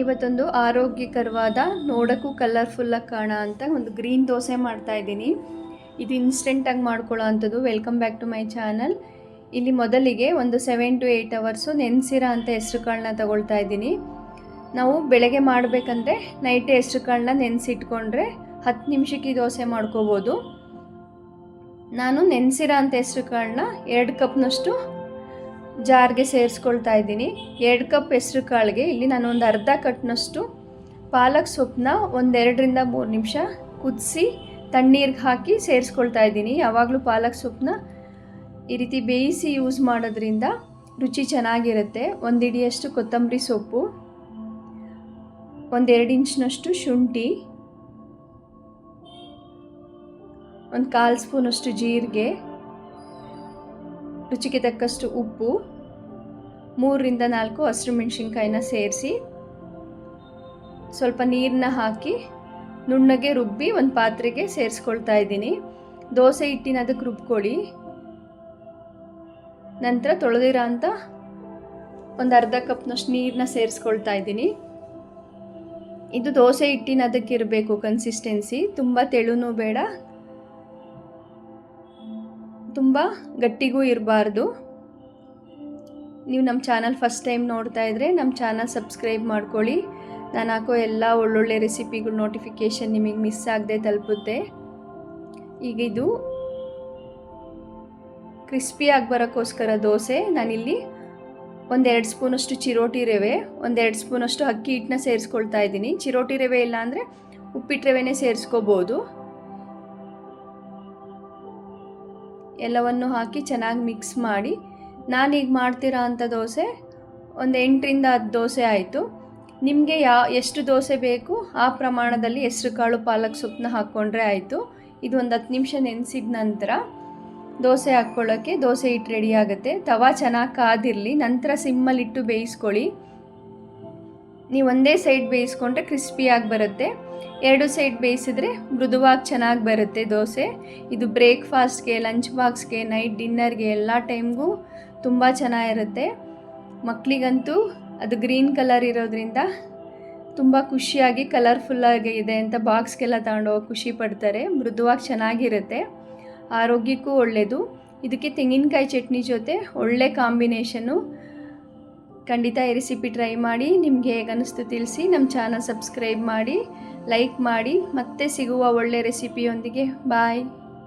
ಇವತ್ತೊಂದು ಆರೋಗ್ಯಕರವಾದ, ನೋಡೋಕ್ಕೂ ಕಲರ್ಫುಲ್ಲಾಗಿ ಕಾಣ ಅಂತ ಒಂದು ಗ್ರೀನ್ ದೋಸೆ ಮಾಡ್ತಾ ಇದ್ದೀನಿ. ಇದು ಇನ್ಸ್ಟೆಂಟಾಗಿ ಮಾಡ್ಕೊಳ್ಳೋ ಅಂಥದ್ದು. Welcome back to my channel ಇಲ್ಲಿ ಮೊದಲಿಗೆ ಒಂದು ಸೆವೆನ್ ಟು ಏಯ್ಟ್ ಅವರ್ಸು ನೆನೆಸಿರೋ ಅಂತ ಹೆಸ್ರು ಕಾಳನ್ನ ತಗೊಳ್ತಾ ಇದ್ದೀನಿ. ನಾವು ಬೆಳಗ್ಗೆ ಮಾಡಬೇಕಂದ್ರೆ ನೈಟ್ ಹೆಸ್ರು ಕಾಳನ್ನ ನೆನೆಸಿಟ್ಕೊಂಡ್ರೆ ಹತ್ತು ನಿಮಿಷಕ್ಕೆ ದೋಸೆ ಮಾಡ್ಕೋಬೋದು. ನಾನು ನೆನೆಸಿರೋ ಅಂಥ ಹೆಸ್ರು ಕಾಳನ್ನ ಎರಡು ಕಪ್ನಷ್ಟು ಜಾರ್ಗೆ ಸೇರಿಸ್ಕೊಳ್ತಾ ಇದ್ದೀನಿ. ಎರಡು ಕಪ್ ಹೆಸ್ರು ಕಾಳಿಗೆ. ಇಲ್ಲಿ ನಾನು ಒಂದು ಅರ್ಧ ಕಟ್ನಷ್ಟು ಪಾಲಕ್ ಸೊಪ್ಪನ್ನ ಒಂದೆರಡರಿಂದ ಮೂರು ನಿಮಿಷ ಕುದಿಸಿ ತಣ್ಣೀರಿಗೆ ಹಾಕಿ ಸೇರಿಸ್ಕೊಳ್ತಾ ಇದ್ದೀನಿ. ಯಾವಾಗಲೂ ಪಾಲಕ್ ಸೊಪ್ಪನ್ನ ಈ ರೀತಿ ಬೇಯಿಸಿ ಯೂಸ್ ಮಾಡೋದ್ರಿಂದ ರುಚಿ ಚೆನ್ನಾಗಿರುತ್ತೆ. ಒಂದು ಇಡಿಯಷ್ಟು ಕೊತ್ತಂಬರಿ ಸೊಪ್ಪು ಒಂದೆರಡು ಇಂಚ್ನಷ್ಟು ಶುಂಠಿ, ಒಂದು ಕಾಲು ಸ್ಪೂನಷ್ಟು ಜೀರಿಗೆ ರುಚಿಗೆ ತಕ್ಕಷ್ಟು ಉಪ್ಪು, ಮೂರರಿಂದ ನಾಲ್ಕು ಹಸಿರು ಮೆಣಸಿನ್ಕಾಯಿನ ಸೇರಿಸಿ, ಸ್ವಲ್ಪ ನೀರನ್ನ ಹಾಕಿ ನುಣ್ಣಗೆ ರುಬ್ಬಿ ಒಂದು ಪಾತ್ರೆಗೆ ಸೇರಿಸ್ಕೊಳ್ತಾ ಇದ್ದೀನಿ. ದೋಸೆ ಹಿಟ್ಟಿನ ಅದಕ್ಕೆ ರುಬ್ಕೊಳ್ಳಿ. ನಂತರ ತೊಳೆದಿರೋ ಅಂತ ಒಂದು ಅರ್ಧ ಕಪ್ನಷ್ಟು ನೀರನ್ನ ಸೇರಿಸ್ಕೊಳ್ತಾ ಇದ್ದೀನಿ. ಇದು ದೋಸೆ ಹಿಟ್ಟಿನ ಅದಕ್ಕೆ ಇರಬೇಕು ಕನ್ಸಿಸ್ಟೆನ್ಸಿ ತುಂಬ ತೆಳುನೂ ಬೇಡ. ತುಂಬ ಗಟ್ಟಿಗೂ ಇರಬಾರ್ದು. ನೀವು ನಮ್ಮ ಚಾನಲ್ ಫಸ್ಟ್ ಟೈಮ್ ನೋಡ್ತಾ ಇದ್ದರೆ ನಮ್ಮ ಚಾನಲ್ ಸಬ್ಸ್ಕ್ರೈಬ್ ಮಾಡ್ಕೊಳ್ಳಿ. ನಾನು ಹಾಕೋ ಎಲ್ಲ ಒಳ್ಳೊಳ್ಳೆ ರೆಸಿಪಿಗಳು ನೋಟಿಫಿಕೇಷನ್ ನಿಮಗೆ ಮಿಸ್ ಆಗದೆ ತಲುಪುತ್ತೆ. ಈಗ ಇದು ಕ್ರಿಸ್ಪಿಯಾಗಿ ಬರೋಕ್ಕೋಸ್ಕರ ದೋಸೆ. ನಾನಿಲ್ಲಿ ಒಂದೆರಡು ಸ್ಪೂನಷ್ಟು ಚಿರೋಟಿ ರವೆ, ಒಂದೆರಡು ಸ್ಪೂನಷ್ಟು ಅಕ್ಕಿ ಹಿಟ್ಟನ್ನ ಸೇರಿಸ್ಕೊಳ್ತಾ ಇದ್ದೀನಿ. ಚಿರೋಟಿ ರವೆ ಇಲ್ಲ ಅಂದರೆ ಉಪ್ಪಿಟ್ಟು ರವೆನೇ ಸೇರಿಸ್ಕೋಬೋದು. ಎಲ್ಲವನ್ನು ಹಾಕಿ ಚೆನ್ನಾಗಿ ಮಿಕ್ಸ್ ಮಾಡಿ, ನಾನೀಗ ಮಾಡ್ತಿರೋ ಅಂಥ ದೋಸೆ, ಒಂದು ಎಂಟರಿಂದ ಹತ್ತು ದೋಸೆ ಆಯಿತು. ನಿಮಗೆ ಯಾ, ಎಷ್ಟು ದೋಸೆ ಬೇಕು, ಆ ಪ್ರಮಾಣದಲ್ಲಿ ಹೆಸ್ರು ಕಾಳು ಪಾಲಕ್ ಸೊಪ್ಪನ್ನ ಹಾಕ್ಕೊಂಡ್ರೆ ಆಯಿತು. ಇದು ಒಂದು ಹತ್ತು ನಿಮಿಷ ನೆನೆಸಿದ ನಂತರ ದೋಸೆ ಹಾಕ್ಕೊಳ್ಳೋಕ್ಕೆ ದೋಸೆ ಹಿಟ್ಟು ರೆಡಿ ಆಗುತ್ತೆ. ತವಾ ಚೆನ್ನಾಗಿ ಕಾದಿರಲಿ, ನಂತರ ಸಿಮ್ಮಲ್ಲಿಟ್ಟು ಬೇಯಿಸ್ಕೊಳ್ಳಿ. ನೀವು ಒಂದೇ ಸೈಡ್ ಬೇಯಿಸ್ಕೊಂಡ್ರೆ ಕ್ರಿಸ್ಪಿಯಾಗಿ ಬರುತ್ತೆ. ಎರಡು ಸೈಡ್ ಬೇಯಿಸಿದ್ರೆ ಮೃದುವಾಗಿ ಚೆನ್ನಾಗಿ ಬರುತ್ತೆ ದೋಸೆ. ಇದು ಬ್ರೇಕ್ಫಾಸ್ಟ್ಗೆ, ಲಂಚ್ ಬಾಕ್ಸ್ಗೆ, ನೈಟ್ ಡಿನ್ನರ್ಗೆ ಎಲ್ಲ ಟೈಮ್ಗೂ ತುಂಬ ಚೆನ್ನಾಗಿರುತ್ತೆ. ಮಕ್ಕಳಿಗಂತೂ ಅದು ಗ್ರೀನ್ ಕಲರ್ ಇರೋದ್ರಿಂದ ತುಂಬ ಖುಷಿಯಾಗಿ, ಕಲರ್ಫುಲ್ಲಾಗಿ ಇದೆ ಅಂತ ಬಾಕ್ಸ್ಗೆಲ್ಲ ತಗೊಂಡೋಗಿ ಖುಷಿ ಪಡ್ತಾರೆ. ಮೃದುವಾಗಿ ಚೆನ್ನಾಗಿರುತ್ತೆ. ಆರೋಗ್ಯಕ್ಕೂ ಒಳ್ಳೆಯದು ಇದಕ್ಕೆ ತೆಂಗಿನಕಾಯಿ ಚಟ್ನಿ ಜೊತೆ ಒಳ್ಳೆ ಕಾಂಬಿನೇಷನು ಖಂಡಿತ ಈ ರೆಸಿಪಿ ಟ್ರೈ ಮಾಡಿ, ನಿಮಗೆ ಹೇಗೆ ಅನ್ನಿಸ್ತು ತಿಳಿಸಿ ನಮ್ಮ ಚಾನಲ್ ಸಬ್ಸ್ಕ್ರೈಬ್ ಮಾಡಿ ಲೈಕ್ ಮಾಡಿ, ಮತ್ತೆ ಸಿಗುವ ಒಳ್ಳೆ ರೆಸಿಪಿಯೊಂದಿಗೆ ಬಾಯ್